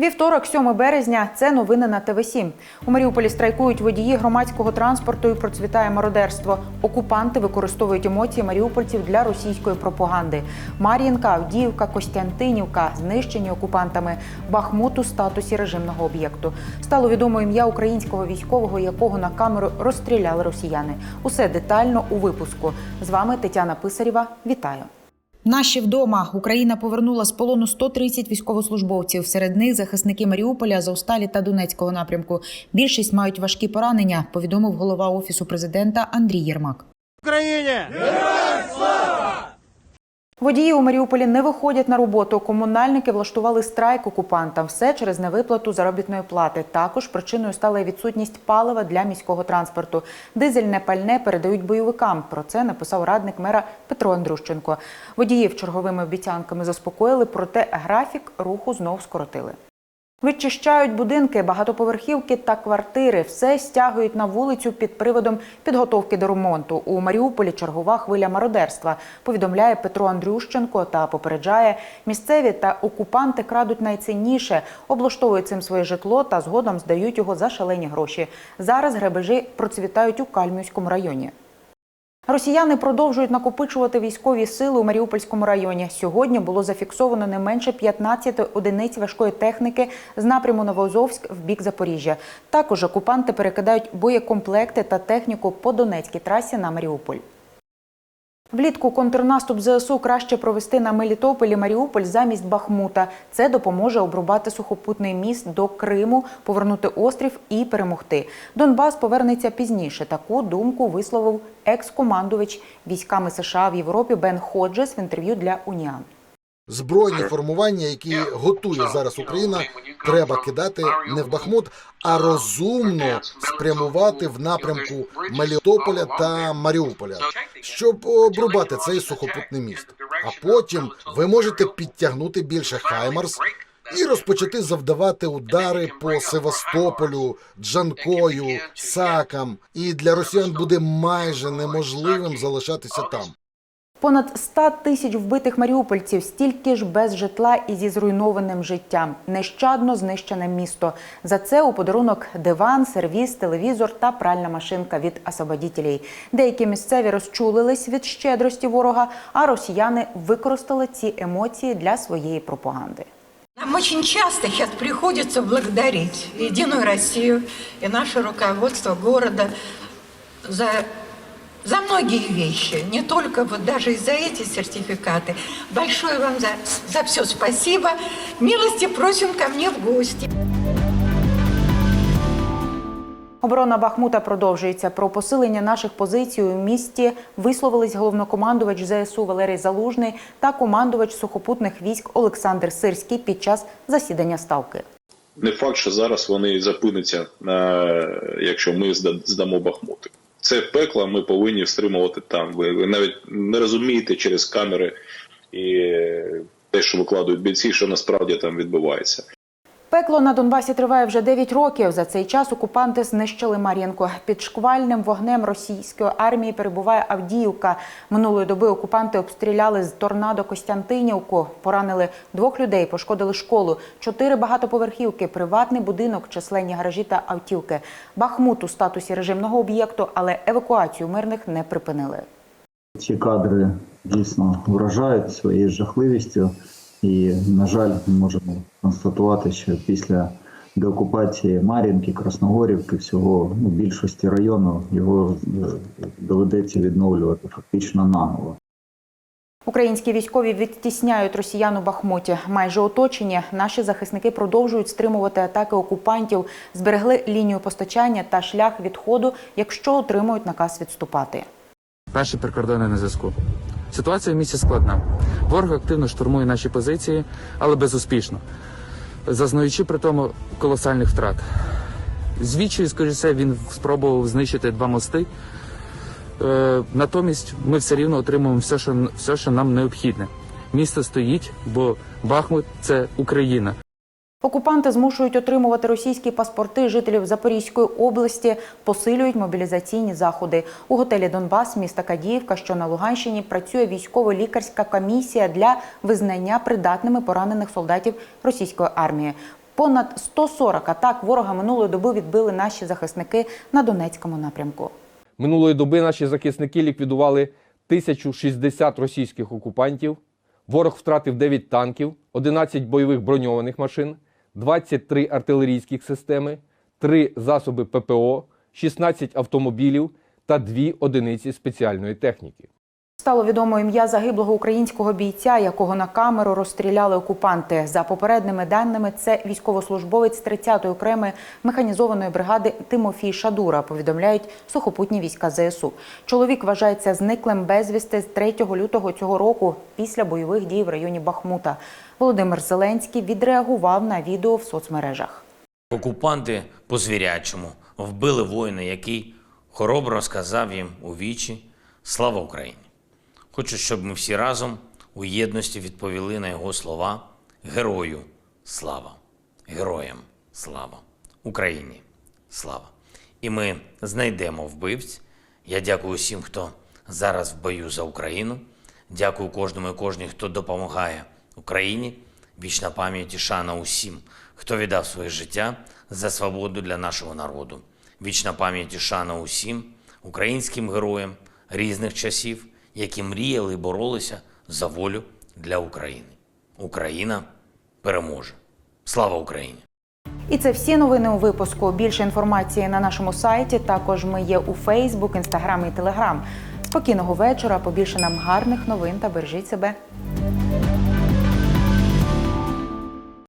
Вівторок, 7 березня, це новини на ТВ 7 У Маріуполі страйкують водії громадського транспорту і процвітає мародерство. Окупанти використовують емоції маріупольців для російської пропаганди. Мар'їнка, Авдіївка, Костянтинівка знищені окупантами. Бахмут у статусі режимного об'єкту. Стало відомо ім'я українського військового, якого на камеру розстріляли росіяни. Усе детально у випуску. З вами Тетяна Писарєва. Вітаю. Наші вдома Україна повернула з полону 130 військовослужбовців. Серед них захисники Маріуполя, Заусталі та Донецького напрямку. Більшість мають важкі поранення. Повідомив голова офісу президента Андрій Єрмак. Україні! Водії у Маріуполі не виходять на роботу. Комунальники влаштували страйк окупантам. Все через невиплату заробітної плати. Також причиною стала відсутність палива для міського транспорту. Дизельне пальне передають бойовикам. Про це написав радник мера Петро Андрющенко. Водіїв черговими обіцянками заспокоїли, проте графік руху знов скоротили. Вичищають будинки, багатоповерхівки та квартири. Все стягують на вулицю під приводом підготовки до ремонту. У Маріуполі чергова хвиля мародерства. Повідомляє Петро Андрющенко та попереджає, місцеві та окупанти крадуть найцінніше, облаштовують цим своє житло та згодом здають його за шалені гроші. Зараз грабежі процвітають у Кальмівському районі. Росіяни продовжують накопичувати військові сили у Маріупольському районі. Сьогодні було зафіксовано не менше 15 одиниць важкої техніки з напряму Новозовськ в бік Запоріжжя. Також окупанти перекидають боєкомплекти та техніку по Донецькій трасі на Маріуполь. Влітку контрнаступ ЗСУ краще провести на Мелітополі Маріуполь замість Бахмута. Це допоможе обрубати сухопутний міст до Криму, повернути острів і перемогти. Донбас повернеться пізніше. Таку думку висловив екс-командувач військами США в Європі Бен Ходжес в інтерв'ю для Уніан. збройні формування, які готує зараз Україна, треба кидати не в Бахмут, а розумно спрямувати в напрямку Мелітополя та Маріуполя, щоб обрубати цей сухопутний міст. А потім ви можете підтягнути більше Хаймарс і розпочати завдавати удари по Севастополю, Джанкою, Сакам. І для росіян буде майже неможливим залишатися там. Понад 100 тисяч вбитих маріупольців, стільки ж без житла і зі зруйнованим життям. Нещадно знищене місто. За це у подарунок диван, сервіз, телевізор та пральна машинка від освободітелей. Деякі місцеві розчулились від щедрості ворога, а росіяни використали ці емоції для своєї пропаганди. Нам очень часто сейчас приходится благодарить Единую Россию и наше руководство города за, за многие вещи, не только вот даже и за эти сертификаты. Большое вам за, за все спасибо. Милости просим ко мне в гости. Оборона Бахмута продовжується. Про посилення наших позицій у місті висловились головнокомандувач ЗСУ Валерій Залужний та командувач сухопутних військ Олександр Сирський під час засідання ставки. не факт, що зараз вони зупиняться, е, якщо ми зда- здамо Бахмути. Це пекло ми повинні стримувати там. Ви, ви навіть не розумієте через камери і е, те, що викладають бійці, що насправді там відбувається. Пекло на Донбасі триває вже 9 років. За цей час окупанти знищили Мар'їнку. Під шквальним вогнем російської армії перебуває Авдіївка. Минулої доби окупанти обстріляли з торнадо Костянтинівку. Поранили двох людей, пошкодили школу, чотири багатоповерхівки, приватний будинок, численні гаражі та автівки. Бахмут у статусі режимного об'єкту, але евакуацію мирних не припинили. Ці кадри дійсно вражають своєю жахливістю, і, на жаль, ми можемо констатувати, що після деокупації Мар'їнки, Красногорівки, всього ну, більшості району його е, доведеться відновлювати фактично наново. Українські військові відтісняють росіян у Бахмуті. Майже оточені. Наші захисники продовжують стримувати атаки окупантів, зберегли лінію постачання та шлях відходу, якщо отримують наказ відступати. Наші прикордони на зв'язку. Ситуація в місті складна. Ворог активно штурмує наші позиції, але безуспішно, зазнаючи при тому колосальних втрат. Звідчою, скоріше, він спробував знищити два мости. Е, натомість ми все рівно отримуємо все, що, все, що нам необхідне. Місто стоїть, бо Бахмут це Україна. Окупанти змушують отримувати російські паспорти жителів Запорізької області, посилюють мобілізаційні заходи. У готелі Донбас міста Кадіївка, що на Луганщині, працює військово-лікарська комісія для визнання придатними поранених солдатів російської армії. Понад 140 атак ворога минулої доби відбили наші захисники на Донецькому напрямку. Минулої доби наші захисники ліквідували 1060 російських окупантів. Ворог втратив 9 танків, 11 бойових броньованих машин, 23 артилерійських системи, 3 засоби ППО, 16 автомобілів та 2 одиниці спеціальної техніки. Стало відомо ім'я загиблого українського бійця, якого на камеру розстріляли окупанти. За попередніми даними, це військовослужбовець 30-ї окремої механізованої бригади Тимофій Шадура. Повідомляють сухопутні війська ЗСУ. Чоловік вважається зниклим безвісти з 3 лютого цього року після бойових дій в районі Бахмута. Володимир Зеленський відреагував на відео в соцмережах. Окупанти по звірячому вбили воїна, який хоробро сказав їм у вічі Слава Україні! Хочу, щоб ми всі разом у єдності відповіли на його слова Герою слава! Героям слава! Україні слава! І ми знайдемо вбивць. Я дякую всім, хто зараз в бою за Україну. Дякую кожному і кожній, хто допомагає Україні. Вічна пам'ять і шана усім, хто віддав своє життя за свободу для нашого народу. Вічна пам'ять і шана усім українським героям різних часів, які мріяли і боролися за волю для України. Україна переможе. Слава Україні! І це всі новини у випуску. Більше інформації на нашому сайті. Також ми є у Фейсбук, Інстаграм і Телеграм. Спокійного вечора. Побільше нам гарних новин та бережіть себе.